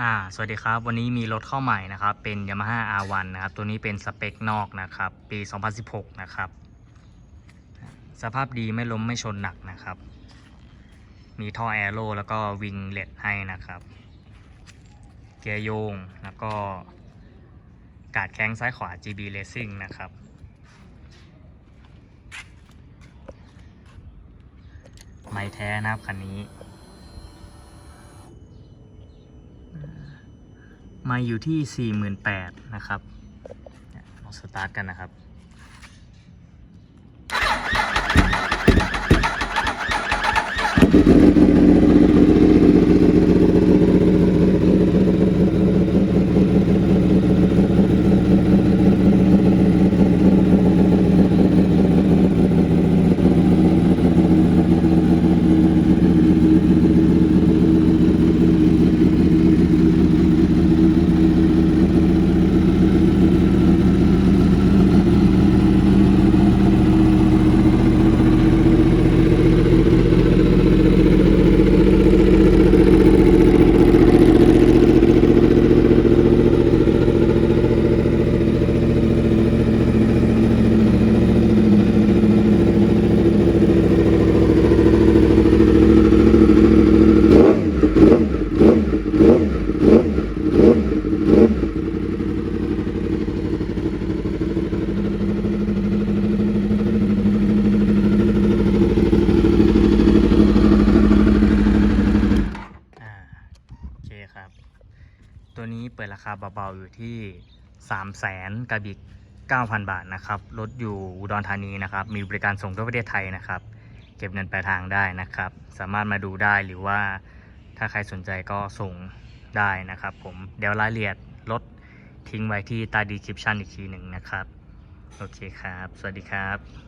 อ่าสวัสดีครับ วันนี้มีรถเข้าใหม่นะครับ เป็น Yamaha R1 นะครับ ตัวนี้เป็นสเปคนอกนะครับ ปี 2016 นะครับ สภาพดีไม่ล้มไม่ชนหนักนะครับ มีท่อแอโร่แล้วก็วิงเลดให้นะครับ เกียร์โยงแล้วก็กาดแข้งซ้ายขวา GB Racing นะครับ ไม่แท้นะครับคันนี้ มาอยู่ที่ 48,000นะครับเนี่ยลองสตาร์ทกันนะครับ ครับ ตัวนี้เปิดราคาเบาๆอยู่ที่ 3 0 0แสนกับอีก9,000 บาทนะครับ รถอยู่อุดรธานีนะครับ มีบริการส่งทั่วประเทศไทยนะครับ เก็บเงินปลายทางได้นะครับ สามารถมาดูได้หรือว่าถ้าใครสนใจก็ส่งได้นะครับ ผมเดี๋ยวรายละเอียดรถทิ้งไว้ที่ใต้ดีคริปชันอีกทีหนึ่งนะครับ โอเคครับ สวัสดีครับ